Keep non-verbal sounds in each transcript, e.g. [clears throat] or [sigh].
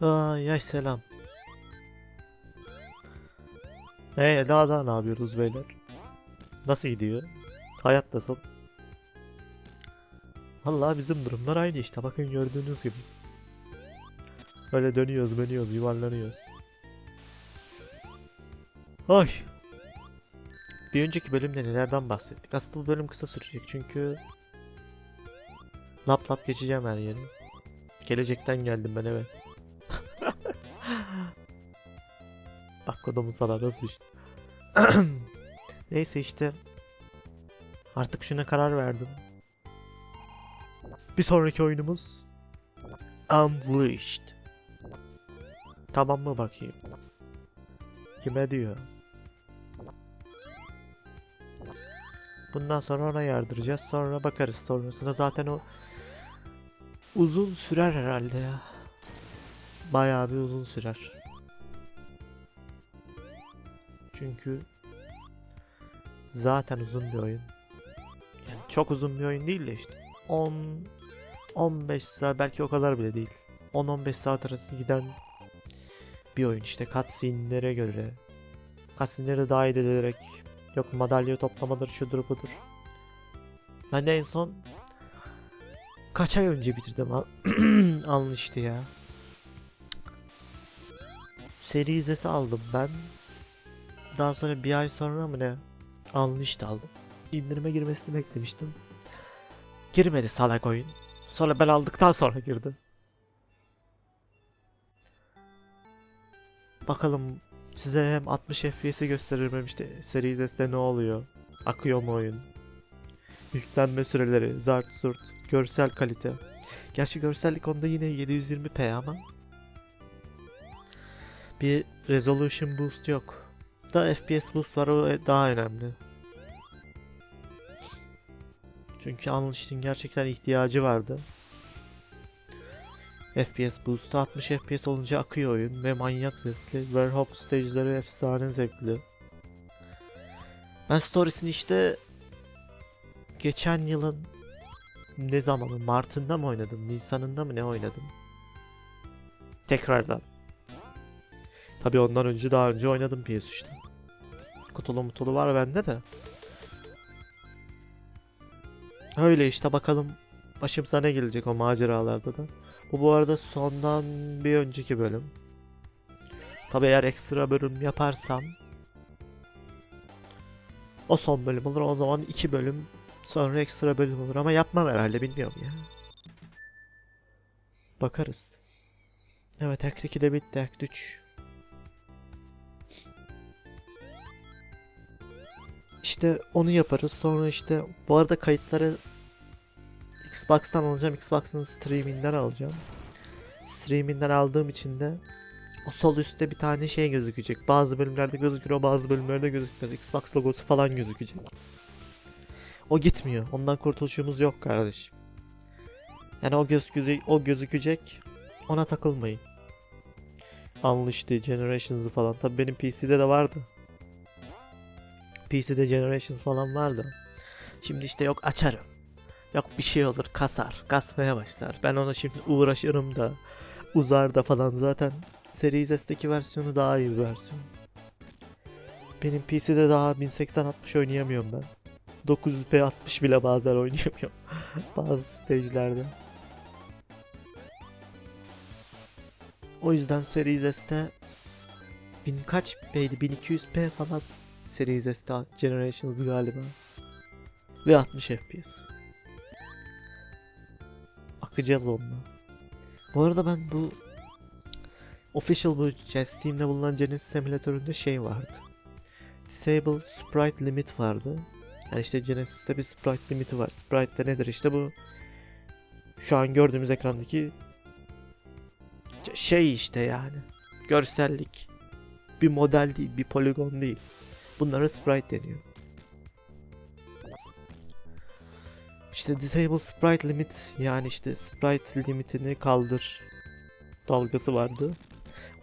Aa yaş selam. Ee daha daha ne yapıyoruz beyler? Nasıl gidiyor? Hayat nasıl? Vallahi bizim durumlar aynı işte bakın gördüğünüz gibi. Öyle dönüyoruz dönüyoruz yuvarlanıyoruz. Ay. Bir önceki bölümde nelerden bahsettik? Aslında bu bölüm kısa sürecek çünkü lap lap geçeceğim her yeri. Gelecekten geldim ben evet. [laughs] Bak kodumu sana nasıl işte. [clears throat] Neyse işte. Artık şuna karar verdim. Bir sonraki oyunumuz Unleashed. Tamam mı bakayım? Kime diyor? Bundan sonra ona yardıracağız. Sonra bakarız. Sonrasında zaten o uzun sürer herhalde ya. Bayağı bir uzun sürer. Çünkü zaten uzun bir oyun. Yani çok uzun bir oyun değil de işte 10 15 saat belki o kadar bile değil. 10-15 saat arası giden bir oyun işte cutscene'lere göre cutscene'leri dahil edilerek yok madalya toplamadır şudur budur. Ben de en son kaç ay önce bitirdim [clears throat] almıştı ya. Seri izlesi aldım ben. Daha sonra bir ay sonra mı ne? Unleashed aldım. İndirime girmesini beklemiştim. Girmedi salak oyun. Sonra ben aldıktan sonra girdi. Bakalım size hem 60 FPS'i gösteririm hem işte seri izlesinde ne oluyor? Akıyor mu oyun? Yüklenme süreleri, zart zurt, görsel kalite. Gerçi görsellik onda yine 720p ama bir resolution boost yok. Da FPS boost var o daha önemli. Çünkü Unleashed'in gerçekten ihtiyacı vardı. FPS boost'u 60 FPS olunca akıyor oyun ve manyak zevkli. Warhawk stage'leri efsane zevkli. Ben storiesini işte geçen yılın ne zamanı Mart'ında mı oynadım, Nisan'ında mı ne oynadım? Tekrardan. Tabi ondan önce daha önce oynadım PS3'te. Kutulu mutulu var bende de. Öyle işte bakalım başımıza ne gelecek o maceralarda da. Bu bu arada sondan bir önceki bölüm. Tabi eğer ekstra bölüm yaparsam o son bölüm olur o zaman iki bölüm sonra ekstra bölüm olur ama yapmam herhalde bilmiyorum ya. Bakarız. Evet Act 2 de bitti Act 3. İşte onu yaparız. Sonra işte bu arada kayıtları Xbox'tan alacağım. Xbox'ın streaminden alacağım. Streaminden aldığım için de o sol üstte bir tane şey gözükecek. Bazı bölümlerde gözükür o bazı bölümlerde gözükmez. Xbox logosu falan gözükecek. O gitmiyor. Ondan kurtuluşumuz yok kardeşim. Yani o göz o gözükecek. Ona takılmayın. Unleashed, Generations'ı falan. Tabi benim PC'de de vardı. PC'de Generations falan vardı. Şimdi işte yok açarım. Yok bir şey olur kasar. Kasmaya başlar. Ben ona şimdi uğraşırım da. Uzar da falan zaten. Series S'teki versiyonu daha iyi bir versiyon. Benim PC'de daha 1080-60 oynayamıyorum ben. 900p 60 bile bazen oynayamıyorum. [laughs] Bazı stage'lerde. O yüzden Series S'te bin kaç p'ydi? 1200p falan Series S'te Generations galiba. Ve 60 FPS. Akacağız onunla. Bu arada ben bu Official bu Steam'de bulunan Genesis emülatöründe şey vardı. Disable Sprite Limit vardı. Yani işte Genesis'te bir sprite limiti var. Sprite de nedir işte bu şu an gördüğümüz ekrandaki şey işte yani. Görsellik. Bir model değil, bir poligon değil. Bunlara sprite deniyor. İşte disable sprite limit yani işte sprite limitini kaldır dalgası vardı.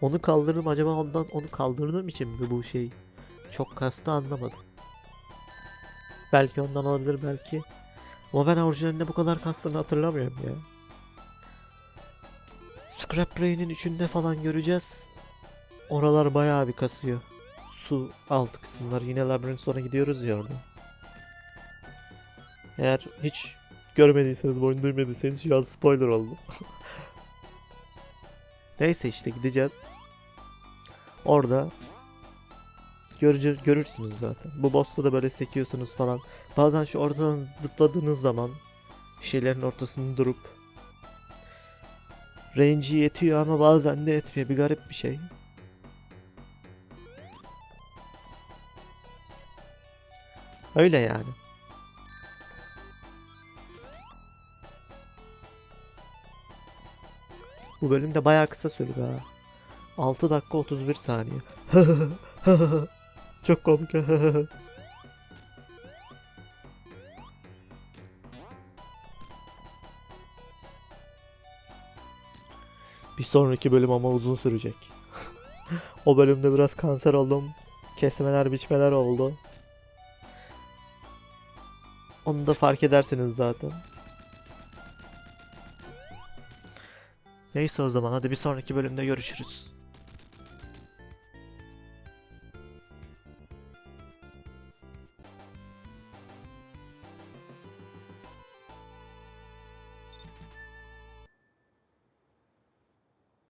Onu kaldırdım acaba ondan onu kaldırdığım için mi bu şey çok kastı anlamadım. Belki ondan olabilir belki. Ama ben orijinalinde bu kadar kastını hatırlamıyorum ya. Scrap Brain'in üçünde falan göreceğiz. Oralar bayağı bir kasıyor. Su altı kısımlar. Yine labirent sonra gidiyoruz ya orada. Eğer hiç görmediyseniz, boyun duymadıysanız şu an spoiler oldu. [laughs] Neyse işte gideceğiz. Orada görece görürsünüz zaten. Bu boss'ta da böyle sekiyorsunuz falan. Bazen şu oradan zıpladığınız zaman şeylerin ortasında durup range'i yetiyor ama bazen de etmiyor. Bir garip bir şey. Öyle yani. Bu bölüm de bayağı kısa sürdü ha. 6 dakika 31 saniye. [laughs] Çok komik. [laughs] Bir sonraki bölüm ama uzun sürecek. [laughs] o bölümde biraz kanser oldum. Kesmeler biçmeler oldu. Onu da fark edersiniz zaten. Neyse o zaman hadi bir sonraki bölümde görüşürüz.